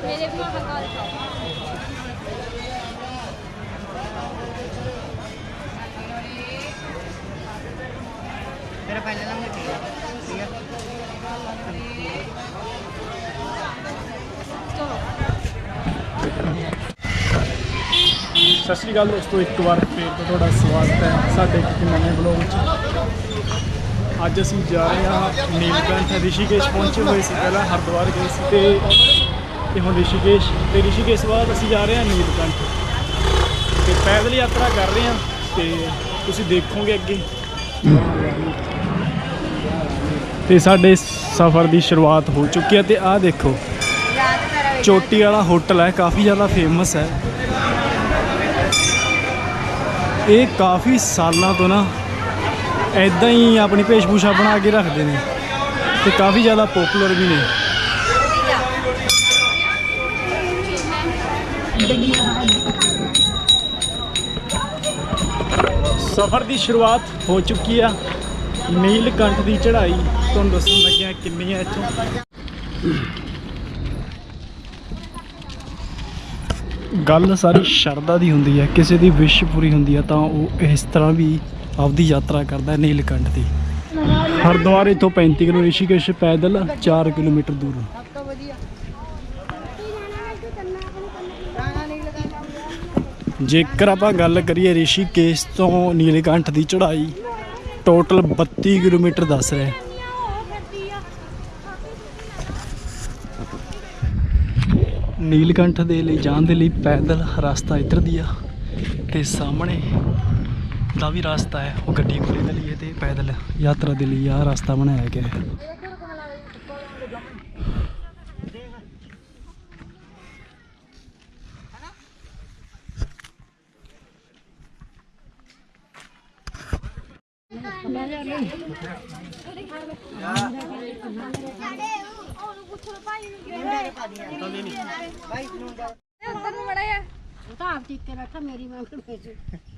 ਮੇਰੇ ਵੀ ਮਹਾਕਾਲ ਖਾਓ ਮੇਰਾ ਪਹਿਲਾ ਨੰਬਰ ਠੀਕ ਹੈ ਠੀਕ ਹੈ ਸਤਿ ਸ਼੍ਰੀ ਅਕਾਲ ਦੋਸਤੋ ਇੱਕ ਵਾਰ ਫੇਰ ਤੋਂ ਤੁਹਾਡਾ ਸਵਾਗਤ ਹੈ ਸਾਡੇ ਇੱਕ ਨਵੇਂ ਬਲੌਗ 'ਚ ਅੱਜ ਅਸੀਂ ਜਾ ਰਹੇ ਹਾਂ ਨੀਲਕੰਠ ਰਿਸ਼ੀਕੇਸ਼ ਪਹੁੰਚੇ ਹੋਏ ਸੀ, ਪਹਿਲਾਂ ਹਰਿਦੁਆਰ ਗਏ ਸੀ ਤੇ ਤੇ ਹੁਣ ਰਿਸ਼ੀਕੇਸ਼, ਤੇ ਰਿਸ਼ੀਕੇਸ਼ ਬਾਅਦ ਅਸੀਂ ਜਾ ਰਹੇ ਹਾਂ ਨੀਲਕੰਠ ਤੇ। ਪੈਦਲ ਯਾਤਰਾ ਕਰ ਰਹੇ ਹਾਂ ਤੇ ਤੁਸੀਂ ਦੇਖੋਗੇ ਅੱਗੇ। ਤੇ ਸਾਡੇ ਸਫ਼ਰ ਦੀ ਸ਼ੁਰੂਆਤ ਹੋ ਚੁੱਕੀ ਹੈ ਤੇ ਆਹ ਦੇਖੋ, ਚੋਟੀ ਵਾਲਾ ਹੋਟਲ ਹੈ, ਕਾਫੀ ਜ਼ਿਆਦਾ ਫੇਮਸ ਹੈ। ਇਹ ਕਾਫੀ ਸਾਲਾਂ ਤੋਂ ਨਾ ਐਦਾਂ ਹੀ ਆਪਣੀ ਭੇਸ਼ਭੂਸ਼ਾ ਬਣਾ ਕੇ ਰੱਖਦੇ ਨੇ ਤੇ ਕਾਫੀ ਜ਼ਿਆਦਾ ਪਪੂਲਰ ਵੀ ਨੇ। ਸਫ਼ਰ ਦੀ ਸ਼ੁਰੂਆਤ ਹੋ ਚੁੱਕੀ ਆ। ਨੀਲਕੰਠ ਦੀ ਚੜ੍ਹਾਈ। ਤੁਹਾਨੂੰ ਦੱਸਣ ਲੱਗਿਆ ਕਿੰਨੀ ਹੈ ਇੱਥੋਂ। ਗੱਲ ਸਾਰੀ ਸ਼ਰਧਾ ਦੀ ਹੁੰਦੀ ਹੈ ਕਿਸੇ ਦੀ ਵਿਸ਼ ਪੂਰੀ ਹੁੰਦੀ ਹੈ ਤਾਂ ਉਹ ਇਸ ਤਰ੍ਹਾਂ ਵੀ ਆਪਦੀ ਯਾਤਰਾ ਕਰਦਾ ਹੈ ਨੀਲਕੰਠ ਦੀ। ਹਰਿਦੁਆਰ ਤੋਂ 35 ਕਿਲੋ ਰਿਸ਼ੀਕੇਸ਼ ਪੈਦਲ 4 ਕਿਲੋਮੀਟਰ ਦੂਰ। ਜੇਕਰ ਆਪਾਂ ਗੱਲ ਕਰੀਏ ਰਿਸ਼ੀਕੇਸ਼ ਤੋਂ ਨੀਲਕੰਠ ਦੀ ਚੜ੍ਹਾਈ, ਟੋਟਲ 32 ਕਿਲੋਮੀਟਰ ਦੱਸ ਰਿਹਾ ਹੈ। ਨੀਲਕੰਠ ਦੇ ਲਈ, ਜਾਣ ਦੇ ਲਈ ਪੈਦਲ ਰਸਤਾ ਇੱਧਰ ਦੀ ਆ ਤੇ ਸਾਹਮਣੇ ਦਾ ਵੀ ਰਸਤਾ ਹੈ, ਉਹ ਗੱਡੀ ਕੋਲੇ ਦੇ ਲਈ ਤੇ ਪੈਦਲ ਯਾਤਰਾ ਦੇ ਲਈ ਆ ਰਸਤਾ ਬਣਾਇਆ ਗਿਆ ਹੈ। ਉੱਧਰ ਨੂੰ ਮੜਾ ਆ ਉਹ ਤਾਂ ਆਪ ਟਿਕ ਬੈਠਾ ਮੇਰੀ ਮਾਂ ਨੂੰ।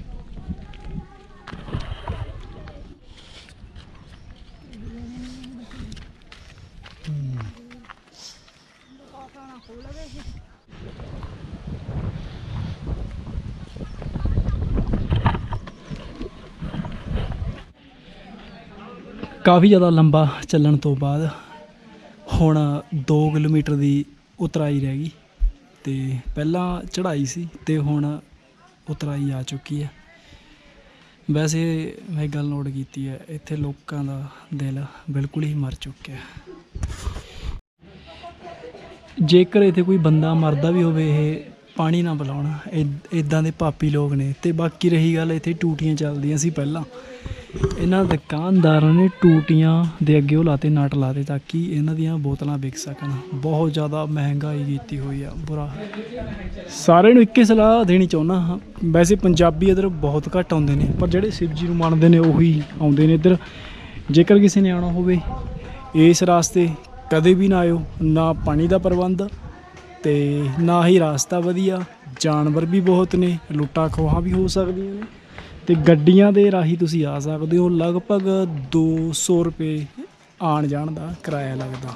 ਕਾਫੀ ਜ਼ਿਆਦਾ ਲੰਬਾ ਚੱਲਣ ਤੋਂ ਬਾਅਦ ਹੁਣ 2 ਕਿਲੋਮੀਟਰ ਦੀ ਉਤਰਾਈ ਰਹਿ ਗਈ ਤੇ ਪਹਿਲਾਂ ਚੜ੍ਹਾਈ ਸੀ ਤੇ ਹੁਣ ਉਤਰਾਈ ਆ ਚੁੱਕੀ ਹੈ। ਵੈਸੇ ਮੈਂ ਗੱਲ ਨੋਟ ਕੀਤੀ ਹੈ, ਇੱਥੇ ਲੋਕਾਂ ਦਾ ਦਿਲ ਬਿਲਕੁਲ ਹੀ ਮਰ ਚੁੱਕਿਆ ਜੇਕਰ ਇੱਥੇ ਕੋਈ ਬੰਦਾ ਮਰਦਾ ਵੀ ਹੋਵੇ, ਇਹ ਪਾਣੀ ਨਾ ਬੁਲਾਉਣਾ ਇਦਾਂ ਦੇ ਪਾਪੀ ਲੋਕ ਨੇ। ਤੇ ਬਾਕੀ ਰਹੀ ਗੱਲ, ਇੱਥੇ ਟੂਟੀਆਂ ਚੱਲਦੀਆਂ ਸੀ ਪਹਿਲਾਂ। ਇਹਨਾਂ ਦੁਕਾਨਦਾਰਾਂ ਨੇ ਟੂਟੀਆਂ ਦੇ ਅੱਗੇ ਉਹ ਲਾਤੇ, ਨਟ ਲਾਤੇ ਤਾਂ ਕਿ ਇਹਨਾਂ ਦੀਆਂ ਬੋਤਲਾਂ ਵਿਕ ਸਕਣ। ਬਹੁਤ ਜ਼ਿਆਦਾ ਮਹਿੰਗਾਈ ਕੀਤੀ ਹੋਈ ਆ, ਬੁਰਾ ਸਾਰਿਆਂ ਨੂੰ ਇੱਕੇ ਸਲਾਹ ਦੇਣੀ ਚਾਹੁੰਦਾ ਹਾਂ। ਵੈਸੇ ਪੰਜਾਬੀ ਇਧਰ ਬਹੁਤ ਘੱਟ ਆਉਂਦੇ ਨੇ, ਪਰ ਜਿਹੜੇ ਸ਼ਿਵ ਜੀ ਨੂੰ ਮੰਨਦੇ ਨੇ, ਉਹੀ ਆਉਂਦੇ ਨੇ ਇੱਧਰ। ਜੇਕਰ ਕਿਸੇ ਨੇ ਆਉਣਾ ਹੋਵੇ, ਇਸ ਰਾਸਤੇ ਕਦੇ ਵੀ ਨਾ ਆਇਓ, ਨਾ ਪਾਣੀ ਦਾ ਪ੍ਰਬੰਧ ਤੇ ਨਾ ਹੀ ਰਾਸਤਾ ਵਧੀਆ। ਜਾਨਵਰ ਵੀ ਬਹੁਤ ਨੇ, ਲੁੱਟਾਂ ਖੋਹਾਂ ਵੀ ਹੋ ਸਕਦੀਆਂ ਨੇ ਤੇ ਗੱਡੀਆਂ ਦੇ ਰਾਹੀਂ ਤੁਸੀਂ ਆ ਸਕਦੇ ਹੋ। ਲਗਭਗ 200 ਰੁਪਏ ਆਣ ਜਾਣ ਦਾ ਕਿਰਾਇਆ ਲੱਗਦਾ।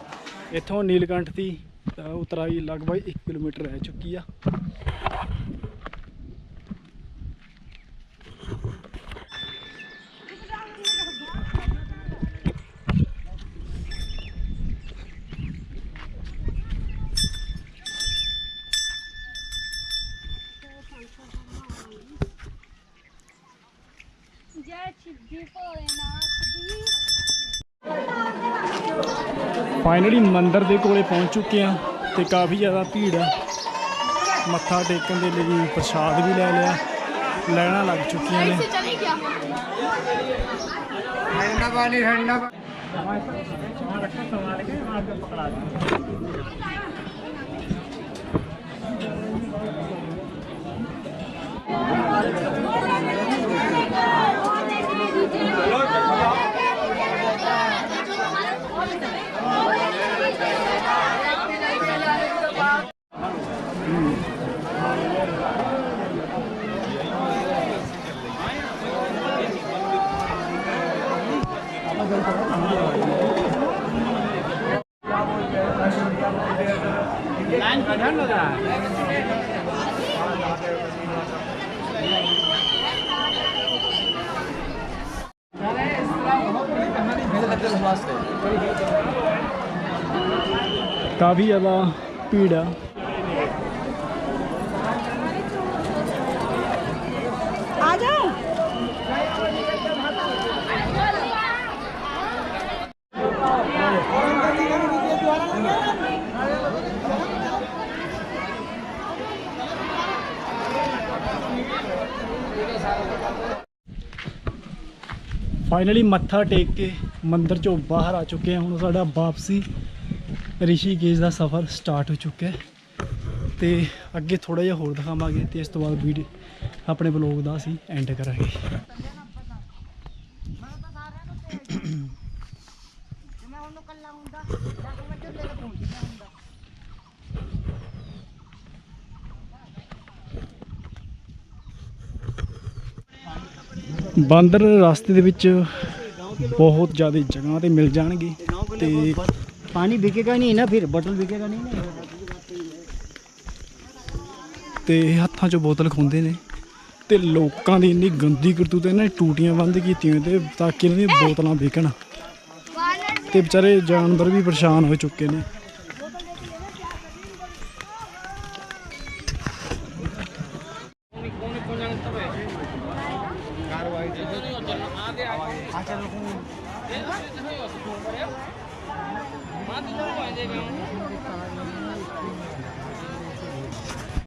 ਇੱਥੋਂ ਨੀਲਕੰਠ ਦੀ ਉਤਰਾਈ ਲਗਭਗ 1 ਕਿਲੋਮੀਟਰ ਰਹਿ ਚੁੱਕੀ ਆ ਜੈ ਛਿੱਜੀ ਭੋਲੇਨਾਥ ਦੀ ਫਾਈਨਲੀ ਮੰਦਿਰ ਦੇ ਕੋਲੇ ਪਹੁੰਚ ਚੁੱਕੇ ਆ ਤੇ ਕਾਫੀ ਜ਼ਿਆਦਾ ਭੀੜ ਆ ਮੱਥਾ ਟੇਕਣ ਦੇ ਲਈ ਪ੍ਰਸ਼ਾਦ ਵੀ ਲੈ ਲਿਆ। ਲੈਣਾ ਲੱਗ ਚੁੱਕੀਆਂ ਨੇ। ਠੰਡਾ ਪਾਣੀ, ਠੰਡਾ ਕਾਫੀ ਜ਼ਿਆਦਾ ਭੀੜ ਆ। ਫਾਈਨਲੀ ਮੱਥਾ ਟੇਕ ਕੇ ਮੰਦਿਰ ਚੋਂ ਬਾਹਰ ਆ ਚੁੱਕੇ ਹਾਂ। ਹੁਣ ਸਾਡਾ ਵਾਪਸੀ ਰਿਸ਼ੀਕੇਸ਼ ਦਾ ਸਫ਼ਰ ਸਟਾਰਟ ਹੋ ਚੁੱਕਾ ਹੈ। ਤੇ ਅੱਗੇ ਥੋੜਾ ਜਿਹਾ ਹੋਰ ਦਿਖਾਵਾਂਗੇ ਤੇ ਇਸ ਤੋਂ ਬਾਅਦ ਵੀਡੀਓ ਆਪਣੇ ਬਲੌਗ ਦਾ ਅਸੀਂ ਐਂਡ ਕਰਾਂਗੇ। ਬਾਂਦਰ ਰਸਤੇ ਦੇ ਵਿੱਚ ਬਹੁਤ ਜ਼ਿਆਦਾ ਜਗ੍ਹਾ ਤੇ ਮਿਲ ਜਾਣਗੇ ਤੇ ਪਾਣੀ ਵਿਕੇਗਾ ਨਹੀਂ ਨਾ ਫਿਰ ਬੋਤਲ ਵਿਕੇਗਾ ਨਹੀਂ ਤੇ ਹੱਥਾਂ 'ਚ ਬੋਤਲ ਖੁੰਦੇ ਨੇ ਤੇ ਲੋਕਾਂ ਦੀ ਇੰਨੀ ਗੰਦੀ ਕਰਤੂਤ ਇਹਨਾਂ ਨੇ ਟੂਟੀਆਂ ਬੰਦ ਕੀਤੀਆਂ ਤੇ ਤਾਂ ਕਿ ਇਹਨਾਂ ਦੀਆਂ ਬੋਤਲਾਂ ਵਿਕਣ। ਤੇ ਵਿਚਾਰੇ ਜਾਨਵਰ ਵੀ ਪਰੇਸ਼ਾਨ ਹੋ ਚੁੱਕੇ ਨੇ। 아, 제가 공부. 내가 공부. 만드는 거 아니에요,